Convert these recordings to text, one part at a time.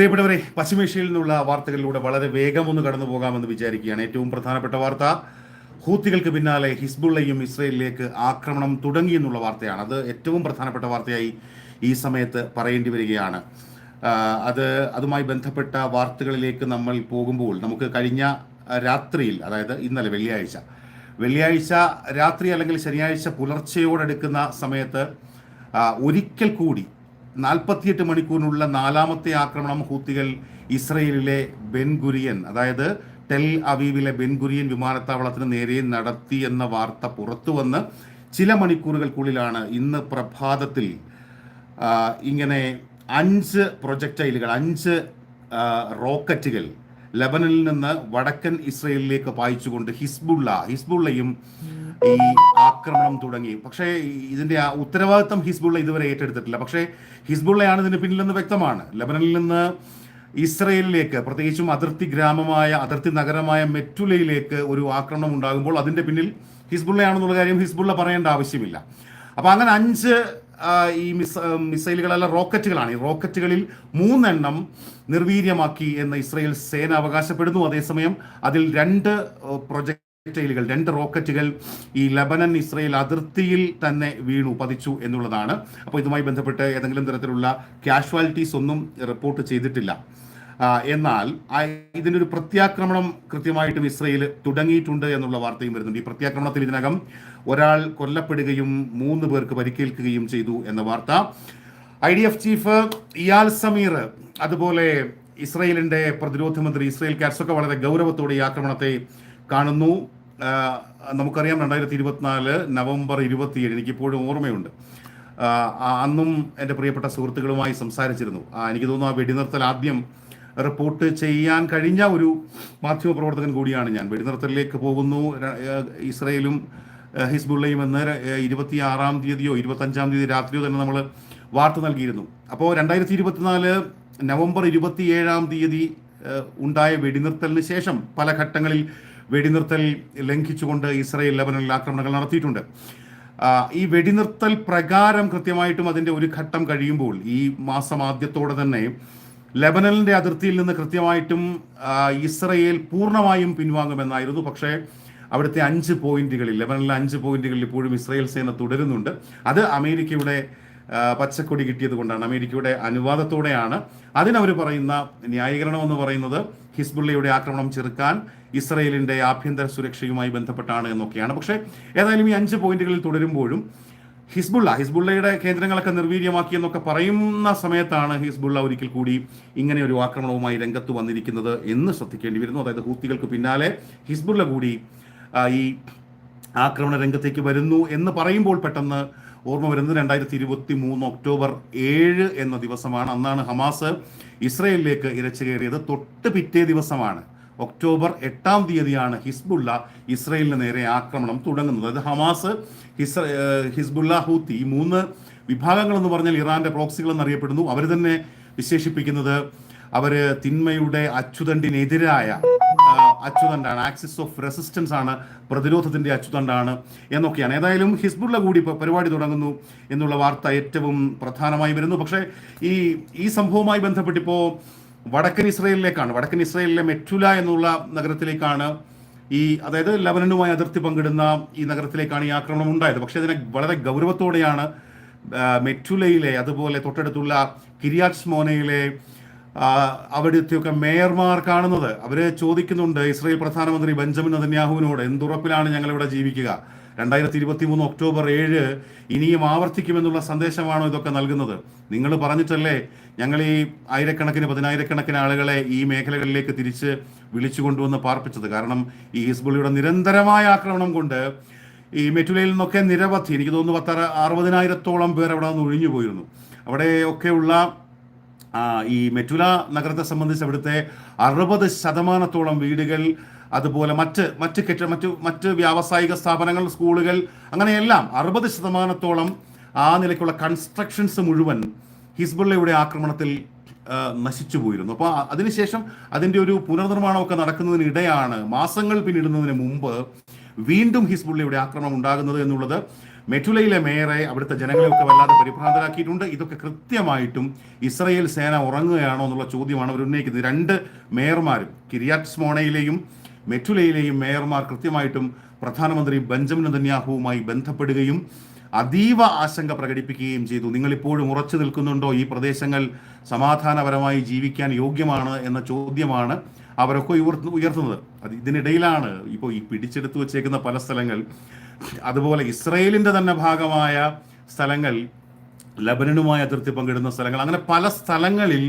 പ്രിയപ്പെട്ടവരെ പശ്ചിമേഷ്യയിൽ നിന്നുള്ള വാർത്തകളിലൂടെ വളരെ വേഗം ഒന്ന് കടന്നു പോകാമെന്ന് വിചാരിക്കുകയാണ് ഏറ്റവും പ്രധാനപ്പെട്ട വാർത്ത. ഹൂത്തികൾക്ക് പിന്നാലെ ഹിസ്ബുള്ളയും ഇസ്രയേലിലേക്ക് ആക്രമണം തുടങ്ങി എന്നുള്ള വാർത്തയാണ്. അത് ഏറ്റവും പ്രധാനപ്പെട്ട വാർത്തയായി ഈ സമയത്ത് പറയേണ്ടി വരികയാണ്. അത് അതുമായി ബന്ധപ്പെട്ട വാർത്തകളിലേക്ക് നമ്മൾ പോകുമ്പോൾ നമുക്ക് കഴിഞ്ഞ രാത്രിയിൽ അതായത് ഇന്നലെ വെള്ളിയാഴ്ച വെള്ളിയാഴ്ച രാത്രി അല്ലെങ്കിൽ ശനിയാഴ്ച പുലർച്ചയോടടുക്കുന്ന സമയത്ത് ഒരിക്കൽ കൂടി നാൽപ്പത്തിയെട്ട് മണിക്കൂറിനുള്ള നാലാമത്തെ ആക്രമണം ഹൂത്തികൾ ഇസ്രയേലിലെ ബെൻഗുരിയൻ അതായത് ടെൽ അവീവിലെ ബെൻഗുരിയൻ വിമാനത്താവളത്തിന് നേരെ നടത്തി എന്ന വാർത്ത പുറത്തു വന്ന് ചില മണിക്കൂറുകൾക്കുള്ളിലാണ് ഇന്ന് പ്രഭാതത്തിൽ ഇങ്ങനെ അഞ്ച് പ്രൊജക്ടൈലുകൾ അഞ്ച് റോക്കറ്റുകൾ ലബനനിൽ നിന്ന് വടക്കൻ ഇസ്രയേലിലേക്ക് പായിച്ചുകൊണ്ട് ഹിസ്ബുള്ള ഹിസ്ബുള്ളയും ഈ ആക്രമണം തുടങ്ങി. പക്ഷേ ഇതിന്റെ ആ ഉത്തരവാദിത്തം ഹിസ്ബുള്ള ഇതുവരെ ഏറ്റെടുത്തിട്ടില്ല. പക്ഷേ ഹിസ്ബുള്ളയാണ് ഇതിന് പിന്നിലെന്ന് വ്യക്തമാണ്. ലബനനിൽ നിന്ന് ഇസ്രയേലിലേക്ക് പ്രത്യേകിച്ചും അതിർത്തി ഗ്രാമമായ അതിർത്തി നഗരമായ മെറ്റുലയിലേക്ക് ഒരു ആക്രമണം ഉണ്ടാകുമ്പോൾ അതിന്റെ പിന്നിൽ ഹിസ്ബുള്ളയാണെന്നുള്ള കാര്യം ഹിസ്ബുള്ള പറയേണ്ട ആവശ്യമില്ല. അപ്പോൾ അങ്ങനെ അഞ്ച് ഈ മിസ് മിസൈലുകളല്ല റോക്കറ്റുകളാണ്. ഈ റോക്കറ്റുകളിൽ മൂന്നെണ്ണം നിർവീര്യമാക്കി എന്ന് ഇസ്രയേൽ സേന അവകാശപ്പെടുന്നു. അതേസമയം അതിൽ രണ്ട് പ്രൊജക്ടൈലുകൾ രണ്ട് റോക്കറ്റുകൾ ഈ ലബനൻ ഇസ്രയേൽ അതിർത്തിയിൽ തന്നെ വീണു പതിച്ചു എന്നുള്ളതാണ്. അപ്പോൾ ഇതുമായി ബന്ധപ്പെട്ട് ഏതെങ്കിലും തരത്തിലുള്ള കാഷ്വാലിറ്റീസ് ഒന്നും റിപ്പോർട്ട് ചെയ്തിട്ടില്ല. എന്നാൽ ഇതിനൊരു പ്രത്യാക്രമണം കൃത്യമായിട്ടും ഇസ്രയേൽ തുടങ്ങിയിട്ടുണ്ട് എന്നുള്ള വാർത്തയും വരുന്നുണ്ട്. ഈ പ്രത്യാക്രമണത്തിൽ ഇതിനകം ഒരാൾ കൊല്ലപ്പെടുകയും മൂന്ന് പേർക്ക് പരിക്കേൽക്കുകയും ചെയ്തു എന്ന വാർത്ത. I D F chief Eyal Zamir അതുപോലെ ഇസ്രയേലിന്റെ പ്രതിരോധ മന്ത്രി ഇസ്രയേൽ കാറ്റ്സൊക്കെ വളരെ ഗൗരവത്തോടെ ഈ ആക്രമണത്തെ കാണുന്നു. നമുക്കറിയാം രണ്ടായിരത്തി ഇരുപത്തിനാല് നവംബർ ഇരുപത്തിയേഴ് എനിക്കിപ്പോഴും ഓർമ്മയുണ്ട്. അന്നും എന്റെ പ്രിയപ്പെട്ട സുഹൃത്തുക്കളുമായി സംസാരിച്ചിരുന്നു. എനിക്ക് തോന്നുന്നു ആ വെടിനിർത്തൽ ആദ്യം റിപ്പോർട്ട് ചെയ്യാൻ കഴിഞ്ഞ ഒരു മാധ്യമപ്രവർത്തകൻ കൂടിയാണ് ഞാൻ. വെടിനിർത്തലിലേക്ക് പോകുന്നു. ഇസ്രയേലും ഹിസ്ബുള്ളയും എന്ന് ഇരുപത്തി ആറാം തീയതിയോ ഇരുപത്തഞ്ചാം തീയതി രാത്രിയോ തന്നെ നമ്മൾ വാർത്ത നൽകിയിരുന്നു. അപ്പോൾ രണ്ടായിരത്തി ഇരുപത്തിനാല് നവംബർ ഇരുപത്തിയേഴാം തീയതി ഉണ്ടായ വെടിനിർത്തലിന് ശേഷം പല ഘട്ടങ്ങളിൽ വെടിനിർത്തൽ ലംഘിച്ചുകൊണ്ട് ഇസ്രയേൽ ലബനനിൽ ആക്രമണങ്ങൾ നടത്തിയിട്ടുണ്ട്. ഈ വെടിനിർത്തൽ പ്രകാരം കൃത്യമായിട്ടും അതിന്റെ ഒരു ഘട്ടം കഴിയുമ്പോൾ ഈ മാസം ആദ്യത്തോടെ തന്നെ ലെബനലിന്റെ അതിർത്തിയിൽ നിന്ന് കൃത്യമായിട്ടും ഇസ്രയേൽ പൂർണമായും പിൻവാങ്ങുമെന്നായിരുന്നു. പക്ഷേ അവിടുത്തെ അഞ്ച് പോയിന്റുകളിൽ ലെബനലിലെ അഞ്ച് പോയിന്റുകളിൽ ഇപ്പോഴും ഇസ്രയേൽ സേന തുടരുന്നുണ്ട്. അത് അമേരിക്കയുടെ പച്ചക്കൊടി കിട്ടിയത് കൊണ്ടാണ്. അമേരിക്കയുടെ അനുവാദത്തോടെയാണ്. അതിനവർ പറയുന്ന ന്യായീകരണം എന്ന് പറയുന്നത് ഹിസ്ബുള്ളയുടെ ആക്രമണം ചെറുക്കാൻ ഇസ്രയേലിന്റെ ആഭ്യന്തര സുരക്ഷയുമായി ബന്ധപ്പെട്ടാണ് എന്നൊക്കെയാണ്. പക്ഷേ ഏതായാലും ഈ അഞ്ച് പോയിന്റുകളിൽ തുടരുമ്പോഴും ഹിസ്ബുള്ള ഹിസ്ബുള്ളയുടെ കേന്ദ്രങ്ങളൊക്കെ നിർവീര്യമാക്കി എന്നൊക്കെ പറയുന്ന സമയത്താണ് ഹിസ്ബുള്ള ഒരിക്കൽ കൂടി ഇങ്ങനെ ഒരു ആക്രമണവുമായി രംഗത്ത് വന്നിരിക്കുന്നത് എന്ന് ശ്രദ്ധിക്കേണ്ടി വരുന്നു. അതായത് ഹൂത്തികൾക്ക് പിന്നാലെ ഹിസ്ബുള്ള കൂടി ഈ ആക്രമണ രംഗത്തേക്ക് വരുന്നു എന്ന് പറയുമ്പോൾ പെട്ടെന്ന് ഓർമ്മ വരുന്നത് രണ്ടായിരത്തി ഇരുപത്തി മൂന്ന് ഒക്ടോബർ ഏഴ് എന്ന ദിവസമാണ്. അന്നാണ് ഹമാസ് ഇസ്രയേലിലേക്ക് ഇരച്ചു കയറിയത്. തൊട്ട് പിറ്റേ ദിവസമാണ് ഒക്ടോബർ എട്ടാം തീയതിയാണ് ഹിസ്ബുള്ള ഇസ്രയേലിന് നേരെ ആക്രമണം തുടങ്ങുന്നത്. അതായത് ഹമാസ് ഹിസ് ഹിസ്ബുള്ള ഹൂത്തി മൂന്ന് വിഭാഗങ്ങൾ എന്ന് പറഞ്ഞാൽ ഇറാന്റെ പ്രോക്സികൾ എന്നറിയപ്പെടുന്നു അവർ തന്നെ വിശേഷിപ്പിക്കുന്നത് അവർ തിന്മയുടെ അച്ചുതണ്ടിനെതിരായ അച്യുതണ്ടാണ് അച്ചുതണ്ടാണ്. ആക്സിസ് ഓഫ് റെസിസ്റ്റൻസ് ആണ് പ്രതിരോധത്തിന്റെ അച്ചുതണ്ടാണ് എന്നൊക്കെയാണ്. ഏതായാലും ഹിസ്ബുള്ള കൂടി പരിപാടി തുടങ്ങുന്നു എന്നുള്ള വാർത്ത ഏറ്റവും പ്രധാനമായി വരുന്നു. പക്ഷേ ഈ ഈ സംഭവവുമായി ബന്ധപ്പെട്ടിപ്പോൾ വടക്കൻ ഇസ്രയേലിലേക്കാണ് വടക്കൻ ഇസ്രയേലിലെ മെറ്റുല എന്നുള്ള നഗരത്തിലേക്കാണ് ഈ അതായത് ലബനനുമായി അതിർത്തി പങ്കിടുന്ന ഈ നഗരത്തിലേക്കാണ് ഈ ആക്രമണം ഉണ്ടായത്. പക്ഷേ അതിനെ വളരെ ഗൗരവത്തോടെയാണ് മെറ്റുലയിലെ അതുപോലെ തൊട്ടടുത്തുള്ള കിരിയാറ്റ് മോനയിലെ ആ, അവിടുത്തെയൊക്കെ മേയർമാർ കാണുന്നത്. അവരെ ചോദിക്കുന്നുണ്ട് ഇസ്രയേൽ പ്രധാനമന്ത്രി ബെഞ്ചമിൻ നെതന്യാഹുവിനോട് എന്തുറപ്പിലാണ് ഞങ്ങളിവിടെ ജീവിക്കുക? രണ്ടായിരത്തി ഇരുപത്തി മൂന്ന് ഒക്ടോബർ ഏഴ് ഇനിയും ആവർത്തിക്കുമെന്നുള്ള സന്ദേശമാണോ ഇതൊക്കെ നൽകുന്നത്? നിങ്ങൾ പറഞ്ഞിട്ടല്ലേ ഞങ്ങൾ ഈ ആയിരക്കണക്കിന് പതിനായിരക്കണക്കിന് ആളുകളെ ഈ മേഖലകളിലേക്ക് തിരിച്ച് വിളിച്ചു കൊണ്ടുവന്ന് പാർപ്പിച്ചത്. കാരണം ഈ ഹിസ്ബുള്ളിയുടെ നിരന്തരമായ ആക്രമണം കൊണ്ട് ഈ മെറ്റുലയിൽ നിന്നൊക്കെ നിരവധി എനിക്ക് തോന്നുന്നു പത്തര അറുപതിനായിരത്തോളം പേർ അവിടെ നിന്ന് ഒഴിഞ്ഞു പോയിരുന്നു. അവിടെയൊക്കെയുള്ള ഈ മെറ്റുല നഗരത്തെ സംബന്ധിച്ച് അവിടുത്തെ അറുപത് ശതമാനത്തോളം വീടുകൾ അതുപോലെ മറ്റ് മറ്റ് കെട്ടിട മറ്റ് മറ്റ് വ്യാവസായിക സ്ഥാപനങ്ങൾ സ്കൂളുകൾ അങ്ങനെയെല്ലാം അറുപത് ശതമാനത്തോളം ആ നിലയ്ക്കുള്ള കൺസ്ട്രക്ഷൻസ് മുഴുവൻ ഹിസ്ബുള്ളയുടെ ആക്രമണത്തിൽ നശിച്ചു പോയിരുന്നു. അപ്പോൾ അതിനുശേഷം അതിന്റെ ഒരു പുനർനിർമ്മാണമൊക്കെ നടക്കുന്നതിനിടെയാണ് മാസങ്ങൾ പിന്നിടുന്നതിന് മുമ്പ് വീണ്ടും ഹിസ്ബുള്ളയുടെ ആക്രമണം ഉണ്ടാകുന്നത് എന്നുള്ളത് മെറ്റുലയിലെ മേയറെ അവിടുത്തെ ജനങ്ങളെയൊക്കെ വല്ലാതെ പരിഭ്രാന്തരാക്കിയിട്ടുണ്ട്. ഇതൊക്കെ കൃത്യമായിട്ടും ഇസ്രയേൽ സേന ഉറങ്ങുകയാണോ എന്നുള്ള ചോദ്യമാണ് അവർ ഉന്നയിക്കുന്നത് രണ്ട് മേയർമാരും കിരിയാറ്റ് സ്മോണയിലെയും മെറ്റുലയിലെയും മേയർമാർ കൃത്യമായിട്ടും പ്രധാനമന്ത്രി ബെഞ്ചമിൻ നെതന്യാഹുവുമായി ബന്ധപ്പെടുകയും അതീവ ആശങ്ക പ്രകടിപ്പിക്കുകയും ചെയ്തു. നിങ്ങളിപ്പോഴും ഉറച്ചു നിൽക്കുന്നുണ്ടോ? ഈ പ്രദേശങ്ങൾ സമാധാനപരമായി ജീവിക്കാൻ യോഗ്യമാണ് എന്ന ചോദ്യമാണ് അവരൊക്കെ ഉയർത്തുന്നത്. അത് ഇതിനിടയിലാണ് ഇപ്പോൾ ഈ പിടിച്ചെടുത്തു വച്ചേക്കുന്ന പല സ്ഥലങ്ങൾ. അതുപോലെ ഇസ്രയേലിന്റെ തന്നെ ഭാഗമായ സ്ഥലങ്ങൾ ലബനനുമായി അതിർത്തി പങ്കിടുന്ന സ്ഥലങ്ങൾ അങ്ങനെ പല സ്ഥലങ്ങളിൽ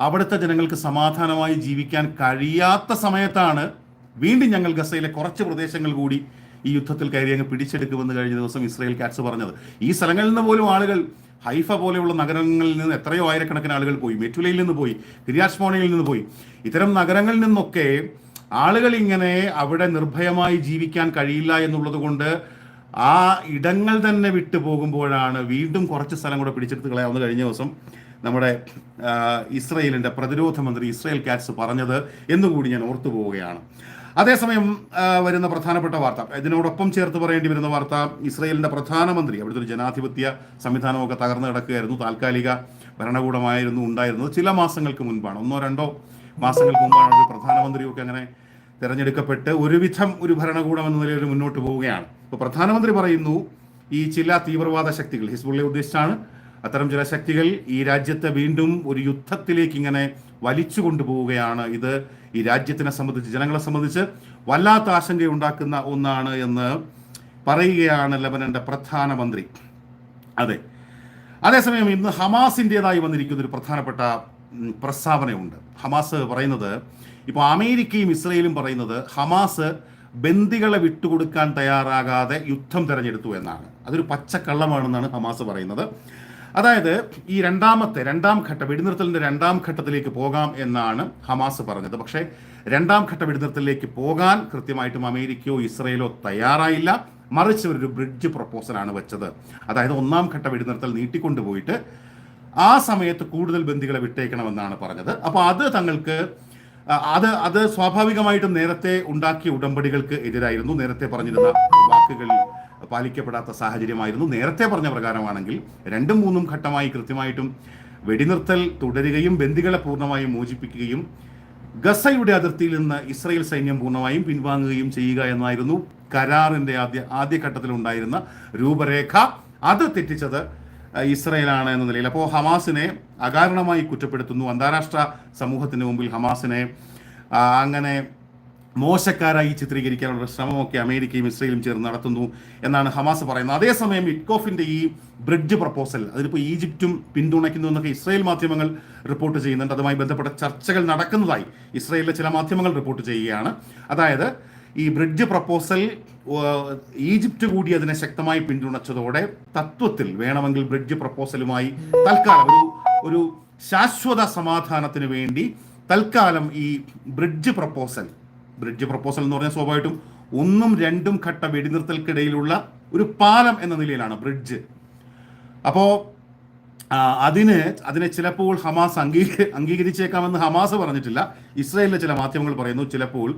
അവിടുത്തെ ജനങ്ങൾക്ക് സമാധാനമായി ജീവിക്കാൻ കഴിയാത്ത സമയത്താണ് വീണ്ടും ഞങ്ങൾ ഗസയിലെ കുറച്ച് പ്രദേശങ്ങൾ കൂടി ഈ യുദ്ധത്തിൽ കയറി അങ്ങ് പിടിച്ചെടുക്കുമെന്ന് കഴിഞ്ഞ ദിവസം ഇസ്രയേൽ കാറ്റ്സ് പറഞ്ഞത്. ഈ സ്ഥലങ്ങളിൽ നിന്ന് പോലും ആളുകൾ ഹൈഫ പോലെയുള്ള നഗരങ്ങളിൽ നിന്ന് എത്രയോ ആയിരക്കണക്കിന് ആളുകൾ പോയി. മെറ്റുലയിൽ നിന്ന് പോയി കിരിയാസ്മോണയിൽ നിന്ന് പോയി. ഇത്തരം നഗരങ്ങളിൽ നിന്നൊക്കെ ആളുകൾ ഇങ്ങനെ അവിടെ നിർഭയമായി ജീവിക്കാൻ കഴിയില്ല എന്നുള്ളത് കൊണ്ട് ആ ഇടങ്ങൾ തന്നെ വിട്ടു പോകുമ്പോഴാണ് വീണ്ടും കുറച്ച് സ്ഥലം കൂടെ പിടിച്ചെടുത്ത് കളയാവുന്ന കഴിഞ്ഞ ദിവസം നമ്മുടെ ഇസ്രയേലിന്റെ പ്രതിരോധ മന്ത്രി ഇസ്രയേൽ കാറ്റ്സ് പറഞ്ഞത് എന്നുകൂടി ഞാൻ ഓർത്തു പോവുകയാണ് അതേസമയം വരുന്ന പ്രധാനപ്പെട്ട വാർത്ത. ഇതിനോടൊപ്പം ചേർത്ത് പറയേണ്ടി വരുന്ന വാർത്ത ഇസ്രയേലിന്റെ പ്രധാനമന്ത്രി അവിടുത്തെ ഒരു ജനാധിപത്യ സംവിധാനമൊക്കെ തകർന്നു കിടക്കുകയായിരുന്നു താൽക്കാലിക ഭരണകൂടമായിരുന്നു ഉണ്ടായിരുന്നത് ചില മാസങ്ങൾക്ക് മുൻപാണ്. ഒന്നോ രണ്ടോ മാസങ്ങൾക്ക് മുമ്പാണ് ഒരു പ്രധാനമന്ത്രിയൊക്കെ അങ്ങനെ തിരഞ്ഞെടുക്കപ്പെട്ട് ഒരുവിധം ഒരു ഭരണകൂടം എന്ന നിലയിൽ മുന്നോട്ട് പോവുകയാണ്. ഇപ്പോൾ പ്രധാനമന്ത്രി പറയുന്നു ഈ ചില തീവ്രവാദ ശക്തികൾ ഹിസ്ബുള്ളെ ഉദ്ദേശിച്ചാണ് അത്തരം ചില ശക്തികൾ ഈ രാജ്യത്തെ വീണ്ടും ഒരു യുദ്ധത്തിലേക്ക് ഇങ്ങനെ വലിച്ചു കൊണ്ടുപോവുകയാണ് ഇത് ഈ രാജ്യത്തിനെ സംബന്ധിച്ച് ജനങ്ങളെ സംബന്ധിച്ച് വല്ലാത്ത ആശങ്കയുണ്ടാക്കുന്ന ഒന്നാണ് എന്ന് പറയുകയാണ് ലബനന്റെ പ്രധാനമന്ത്രി. അതെ. അതേസമയം ഇന്ന് ഹമാസിന്റെതായി വന്നിരിക്കുന്ന ഒരു പ്രധാനപ്പെട്ട പ്രസ്താവനയുണ്ട്. ഹമാസ് പറയുന്നത് ഇപ്പോൾ അമേരിക്കയും ഇസ്രയേലും പറയുന്നത് ഹമാസ് ബന്ദികളെ വിട്ടുകൊടുക്കാൻ തയ്യാറാകാതെ യുദ്ധം തിരഞ്ഞെടുത്തു എന്നാണ്. അതൊരു പച്ചക്കള്ളമാണെന്നാണ് ഹമാസ് പറയുന്നത്. അതായത് ഈ രണ്ടാമത്തെ രണ്ടാം ഘട്ട വെടിനിർത്തലിന്റെ രണ്ടാം ഘട്ടത്തിലേക്ക് പോകാം എന്നാണ് ഹമാസ് പറഞ്ഞത്. പക്ഷേ രണ്ടാം ഘട്ട വെടിനിർത്തലിലേക്ക് പോകാൻ കൃത്യമായിട്ടും അമേരിക്കയോ ഇസ്രയേലോ തയ്യാറായില്ല. മറിച്ച് ഒരു ബ്രിഡ്ജ് പ്രപ്പോസലാണ് വെച്ചത്. അതായത് ഒന്നാം ഘട്ട വെടിനിർത്തൽ നീട്ടിക്കൊണ്ടുപോയിട്ട് ആ സമയത്ത് കൂടുതൽ ബന്ദികളെ വിട്ടേക്കണമെന്നാണ് പറഞ്ഞത്. അപ്പോൾ അത് തങ്ങൾക്ക് അത് അത് സ്വാഭാവികമായിട്ടും നേരത്തെ ഉണ്ടാക്കിയ ഉടമ്പടികൾക്ക് എതിരായിരുന്നു. നേരത്തെ പറഞ്ഞിരുന്ന വാക്കുകൾ പാലിക്കപ്പെടാത്ത സാഹചര്യമായിരുന്നു. നേരത്തെ പറഞ്ഞ പ്രകാരമാണെങ്കിൽ രണ്ടും മൂന്നും ഘട്ടമായി കൃത്യമായിട്ടും വെടിനിർത്തൽ തുടരുകയും ബന്ദികളെ പൂർണമായും മോചിപ്പിക്കുകയും ഗസയുടെ അതിർത്തിയിൽ നിന്ന് ഇസ്രയേൽ സൈന്യം പൂർണമായും പിൻവാങ്ങുകയും ചെയ്യുക എന്നായിരുന്നു കരാറിന്റെ ആദ്യ ആദ്യഘട്ടത്തിൽ ഉണ്ടായിരുന്ന രൂപരേഖ. അത് തെറ്റിച്ചത് ഇസ്രയേലാണ് എന്ന നിലയിൽ. അപ്പോൾ ഹമാസിനെ അകാരണമായി കുറ്റപ്പെടുത്തുന്നു. അന്താരാഷ്ട്ര സമൂഹത്തിന് മുമ്പിൽ ഹമാസിനെ അങ്ങനെ മോശക്കാരായി ചിത്രീകരിക്കാനുള്ള ശ്രമമൊക്കെ അമേരിക്കയും ഇസ്രയേലും ചേർന്ന് നടത്തുന്നു എന്നാണ് ഹമാസ് പറയുന്നത്. അതേസമയം ഇറ്റ്കോഫിന്റെ ഈ ബ്രിഡ്ജ് പ്രപ്പോസൽ അതിലിപ്പോൾ ഈജിപ്തും പിന്തുണയ്ക്കുന്നു എന്നൊക്കെ ഇസ്രയേൽ മാധ്യമങ്ങൾ റിപ്പോർട്ട് ചെയ്യുന്നുണ്ട്. അതുമായി ബന്ധപ്പെട്ട ചർച്ചകൾ നടക്കുന്നതായി ഇസ്രയേലിലെ ചില മാധ്യമങ്ങൾ റിപ്പോർട്ട് ചെയ്യുകയാണ്. അതായത് ഈ ബ്രിഡ്ജ് പ്രപ്പോസൽ ഈജിപ്റ്റ് കൂടി അതിനെ ശക്തമായി പിന്തുണച്ചതോടെ തത്വത്തിൽ വേണമെങ്കിൽ ബ്രിഡ്ജ് പ്രപ്പോസലുമായി തൽക്കാലം ഒരു ഒരു ശാശ്വത സമാധാനത്തിന് വേണ്ടി തൽക്കാലം ഈ ബ്രിഡ്ജ് പ്രപ്പോസൽ ബ്രിഡ്ജ് പ്രപ്പോസൽ എന്ന് പറഞ്ഞാൽ സ്വാഭാവികമായിട്ടും ഒന്നും രണ്ടും ഘട്ട വെടിനിർത്തൽക്കിടയിലുള്ള ഒരു പാലം എന്ന നിലയിലാണ് ബ്രിഡ്ജ്. അപ്പോൾ അതിന് അതിനെ ചിലപ്പോൾ ഹമാസ് അംഗീക അംഗീകരിച്ചേക്കാമെന്ന് ഹമാസ് പറഞ്ഞിട്ടില്ല. ഇസ്രായേലിലെ ചില മാധ്യമങ്ങൾ പറയുന്നു ചിലപ്പോൾ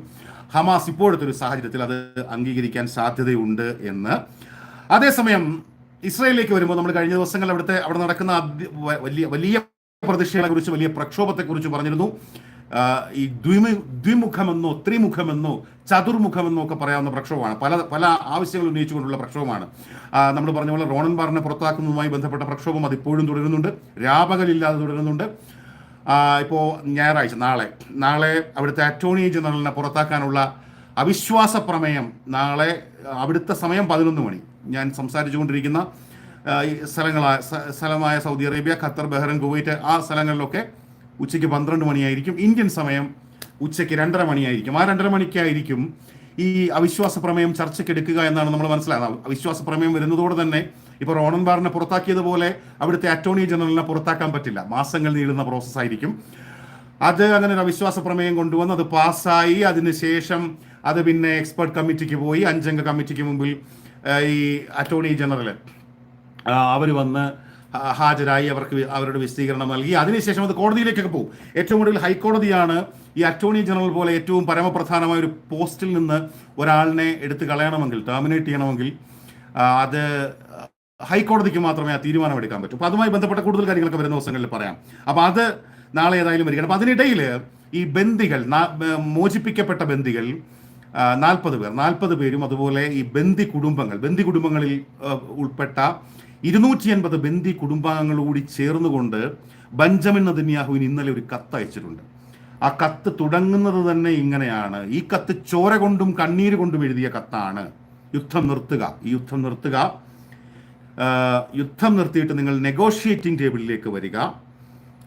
ഹമാസ് ഇപ്പോഴത്തെ ഒരു സാഹചര്യത്തിൽ അത് അംഗീകരിക്കാൻ സാധ്യതയുണ്ട് എന്ന്. അതേസമയം ഇസ്രായേലിലേക്ക് വരുമ്പോൾ നമ്മൾ കഴിഞ്ഞ ദിവസങ്ങളിൽ അവിടുത്തെ അവിടെ നടക്കുന്ന വലിയ വലിയ പ്രതിഷേധങ്ങളെ കുറിച്ച് വലിയ പ്രക്ഷോഭത്തെ കുറിച്ച് പറഞ്ഞിരുന്നു. ഈ ദ്വിമു ദ്വിമുഖമെന്നോ ത്രിമുഖമെന്നോ ചതുർമുഖമെന്നോ ഒക്കെ പറയാവുന്ന പ്രക്ഷോഭമാണ്. പല പല ആവശ്യങ്ങൾ ഉന്നയിച്ചുകൊണ്ടുള്ള പ്രക്ഷോഭമാണ്. നമ്മൾ പറഞ്ഞ പോലെ റോണൻ ബാറിനെ പുറത്താക്കുന്നതുമായി ബന്ധപ്പെട്ട പ്രക്ഷോഭം അതിപ്പോഴും തുടരുന്നുണ്ട്. രാപകലില്ലാതെ തുടരുന്നുണ്ട്. ഇപ്പോൾ ഞായറാഴ്ച നാളെ. നാളെ അവിടുത്തെ അറ്റോർണി ജനറലിനെ പുറത്താക്കാനുള്ള അവിശ്വാസ പ്രമേയം നാളെ അവിടുത്തെ സമയം പതിനൊന്ന് മണി. ഞാൻ സംസാരിച്ചുകൊണ്ടിരിക്കുന്ന സ്ഥലങ്ങളായ സ്ഥലമായ Saudi Arabia Qatar Bahrain Kuwait ആ സ്ഥലങ്ങളിലൊക്കെ ഉച്ചയ്ക്ക് പന്ത്രണ്ട് മണിയായിരിക്കും. ഇന്ത്യൻ സമയം ഉച്ചയ്ക്ക് രണ്ടര മണിയായിരിക്കും. ആ രണ്ടര മണിക്കായിരിക്കും ഈ അവിശ്വാസ പ്രമേയം ചർച്ചയ്ക്ക് എടുക്കുക എന്നാണ് നമ്മൾ മനസ്സിലാകുന്നത് അവിശ്വാസ പ്രമേയം വരുന്നതോടെ തന്നെ ഇപ്പോൾ റോണൻ ബാറിനെ പുറത്താക്കിയതുപോലെ അവിടുത്തെ അറ്റോർണി ജനറലിനെ പുറത്താക്കാൻ പറ്റില്ല. മാസങ്ങൾ നീളുന്ന പ്രോസസ് ആയിരിക്കും. അത് അങ്ങനെ ഒരു അവിശ്വാസ പ്രമേയം കൊണ്ടുവന്ന് അത് പാസ്സായി. അതിനുശേഷം അത് പിന്നെ എക്സ്പെർട്ട് കമ്മിറ്റിക്ക് പോയി. അഞ്ചംഗ കമ്മിറ്റിക്ക് മുമ്പിൽ ഈ അറ്റോർണി ജനറൽ അവർ വന്ന് ഹാജരായി അവർക്ക് അവരുടെ വിശദീകരണം നൽകി. അതിനുശേഷം അത് കോടതിയിലേക്കൊക്കെ പോകും. ഏറ്റവും കൂടുതൽ ഹൈക്കോടതിയാണ് ഈ അറ്റോർണി ജനറൽ പോലെ ഏറ്റവും പരമപ്രധാനമായ ഒരു പോസ്റ്റിൽ നിന്ന് ഒരാളിനെ എടുത്ത് കളയണമെങ്കിൽ ടെർമിനേറ്റ് ചെയ്യണമെങ്കിൽ അത് ഹൈക്കോടതിക്ക് മാത്രമേ ആ തീരുമാനമെടുക്കാൻ പറ്റൂ. അപ്പോൾ അതുമായി ബന്ധപ്പെട്ട കൂടുതൽ കാര്യങ്ങളൊക്കെ വരുന്ന ദിവസങ്ങളിൽ പറയാം. അപ്പോൾ അത് നാളെ ഏതായാലും വരികയാണ്. അപ്പോൾ അതിനിടയിൽ ഈ ബന്ദികൾ മോചിപ്പിക്കപ്പെട്ട ബന്ദികൾ നാൽപ്പത് പേർ നാൽപ്പത് പേരും അതുപോലെ ഈ ബന്ദി കുടുംബങ്ങൾ ബന്ദി കുടുംബങ്ങളിൽ ഉൾപ്പെട്ട ഇരുന്നൂറ്റി എൺപത് ബന്ദി കുടുംബാംഗങ്ങൾ കൂടി ചേർന്നുകൊണ്ട് ബഞ്ചമിൻ നദിന്യാഹുവിന് ഇന്നലെ ഒരു കത്ത് അയച്ചിട്ടുണ്ട്. ആ കത്ത് തുടങ്ങുന്നത് തന്നെ ഇങ്ങനെയാണ്. ഈ കത്ത് ചോര കൊണ്ടും കണ്ണീര് കൊണ്ടും എഴുതിയ കത്താണ്. യുദ്ധം നിർത്തുക. ഈ യുദ്ധം നിർത്തുക. യുദ്ധം നിർത്തിയിട്ട് നിങ്ങൾ നെഗോഷിയേറ്റിംഗ് ടേബിളിലേക്ക് വരിക.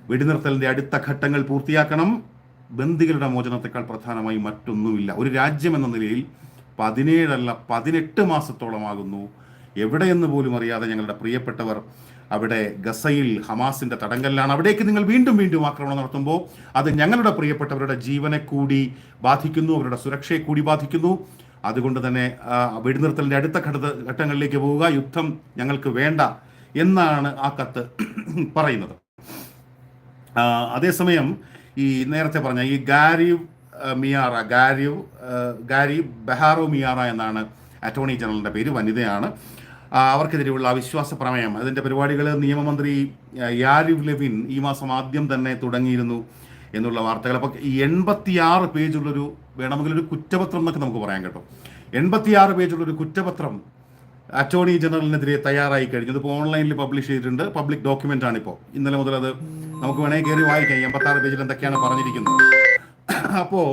വെടിനിർത്തലിന്റെ അടുത്ത ഘട്ടങ്ങൾ പൂർത്തിയാക്കണം. ബന്ദികളുടെ മോചനത്തെക്കാൾ പ്രധാനമായി മറ്റൊന്നുമില്ല. ഒരു രാജ്യം എന്ന നിലയിൽ പതിനേഴല്ല പതിനെട്ട് മാസത്തോളമാകുന്നു. എവിടെയെന്ന് പോലും അറിയാതെ ഞങ്ങളുടെ പ്രിയപ്പെട്ടവർ അവിടെ ഗസയിൽ ഹമാസിന്റെ തടങ്കലിലാണ്. അവിടേക്ക് നിങ്ങൾ വീണ്ടും വീണ്ടും ആക്രമണം നടത്തുമ്പോൾ അത് ഞങ്ങളുടെ പ്രിയപ്പെട്ടവരുടെ ജീവനെ കൂടി ബാധിക്കുന്നു അവരുടെ സുരക്ഷയെ കൂടി ബാധിക്കുന്നു. അതുകൊണ്ട് തന്നെ വെടിനിർത്തലിന്റെ അടുത്ത ഘട്ട ഘട്ടങ്ങളിലേക്ക് പോവുക യുദ്ധം ഞങ്ങൾക്ക് വേണ്ട എന്നാണ് ആ കത്ത് പറയുന്നത്. അതേസമയം ഈ നേരത്തെ പറഞ്ഞ ഈ ഗാരിവ് മിയാറ ഗാരിവ് ഗാരി ബെഹാറോ മിയാറ എന്നാണ് അറ്റോർണി ജനറലിന്റെ പേര് വനിതയാണ്. അവർക്കെതിരെയുള്ള അവിശ്വാസ പ്രമേയം. അതിന്റെ പരിപാടികൾ നിയമമന്ത്രി യാരിവ് ലെവിൻ ഈ മാസം ആദ്യം തന്നെ തുടങ്ങിയിരുന്നു എന്നുള്ള വാർത്തകൾ. അപ്പോൾ ഈ എൺപത്തിയാറ് പേജുള്ളൊരു വേണമെങ്കിൽ ഒരു കുറ്റപത്രം എന്നൊക്കെ നമുക്ക് പറയാൻ കേട്ടോ. എൺപത്തിയാറ് പേജുള്ളൊരു കുറ്റപത്രം അറ്റോർണി ജനറലിനെതിരെ തയ്യാറായി കഴിഞ്ഞു. ഇതിപ്പോൾ ഓൺലൈനിൽ പബ്ലിഷ് ചെയ്തിട്ടുണ്ട്. പബ്ലിക് ഡോക്യുമെന്റ് ആണ് ഇപ്പോൾ ഇന്നലെ മുതൽ അത് നമുക്ക് വേണമെങ്കിൽ കയറി വായിക്കാം. എൺപത്തി ആറ് പേജിൽ എന്തൊക്കെയാണ് പറഞ്ഞിരിക്കുന്നത്. അപ്പോൾ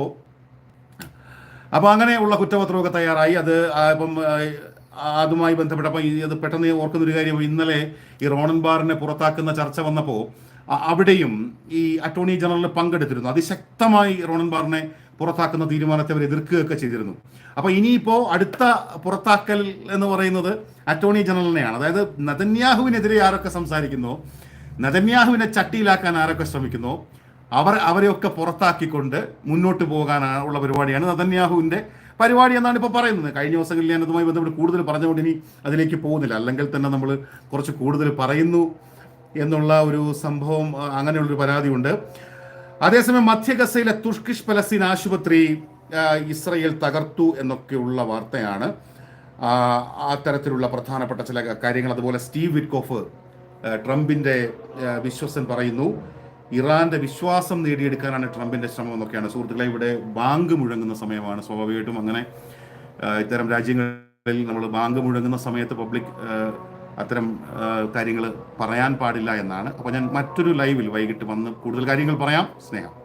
അപ്പോൾ അങ്ങനെയുള്ള കുറ്റപത്രമൊക്കെ തയ്യാറായി. അത് ഇപ്പം അതുമായി ബന്ധപ്പെട്ട അപ്പം അത് പെട്ടെന്ന് ഓർക്കുന്ന ഒരു കാര്യം ഇന്നലെ ഈ റോണൻ ബാറിനെ പുറത്താക്കുന്ന ചർച്ച വന്നപ്പോൾ അവിടെയും ഈ അറ്റോർണി ജനറൽ പങ്കെടുത്തിരുന്നു. അതിശക്തമായി റോണൻ ബാറിനെ പുറത്താക്കുന്ന തീരുമാനത്തെ അവർ എതിർക്കുകയൊക്കെ ചെയ്തിരുന്നു. അപ്പോൾ ഇനിയിപ്പോൾ അടുത്ത പുറത്താക്കൽ എന്ന് പറയുന്നത് അറ്റോർണി ജനറലിനെയാണ്. അതായത് നതന്യാഹുവിനെതിരെ ആരൊക്കെ സംസാരിക്കുന്നു നതന്യാഹുവിനെ ചട്ടിയിലാക്കാൻ ആരൊക്കെ ശ്രമിക്കുന്നു അവർ അവരെയൊക്കെ പുറത്താക്കിക്കൊണ്ട് മുന്നോട്ട് പോകാനുള്ള പരിപാടിയാണ് നതന്യാഹുവിന്റെ പരിപാടി എന്നാണ് ഇപ്പോൾ പറയുന്നത്. കഴിഞ്ഞ ദിവസങ്ങളിൽ ഞാൻ അതുമായി ബന്ധപ്പെട്ട് കൂടുതൽ പറഞ്ഞുകൊണ്ട് ഇനി അതിലേക്ക് പോകുന്നില്ല. അല്ലെങ്കിൽ തന്നെ നമ്മൾ കുറച്ച് കൂടുതൽ പറയുന്നു എന്നുള്ള ഒരു സംഭവം അങ്ങനെയുള്ളൊരു പരാതിയുണ്ട്. അതേസമയം മധ്യ തുഷ്കിഷ് പലസ്തീൻ ആശുപത്രി ഇസ്രയേൽ തകർത്തു എന്നൊക്കെയുള്ള വാർത്തയാണ്. അത്തരത്തിലുള്ള പ്രധാനപ്പെട്ട ചില കാര്യങ്ങൾ. അതുപോലെ സ്റ്റീവ് വിറ്റ്കോഫ് ട്രംപിന്റെ വിശ്വസൻ പറയുന്നു. ഇറാന്റെ വിശ്വാസം നേടിയെടുക്കാനാണ് ട്രംപിന്റെ ശ്രമം എന്നൊക്കെയാണ് സുഹൃത്തുക്കളെ. ഇവിടെ ബാങ്ക് മുഴങ്ങുന്ന സമയമാണ് സ്വാഭാവികമായിട്ടും അങ്ങനെ ഇത്തരം രാജ്യങ്ങളിൽ നമ്മൾ ബാങ്ക് മുഴങ്ങുന്ന സമയത്ത് പബ്ലിക് അത്തരം കാര്യങ്ങൾ പറയാൻ പാടില്ല എന്നാണ്. അപ്പോൾ ഞാൻ മറ്റൊരു ലൈവിൽ വൈകിട്ട് വന്ന് കൂടുതൽ കാര്യങ്ങൾ പറയാം. സ്നേഹം.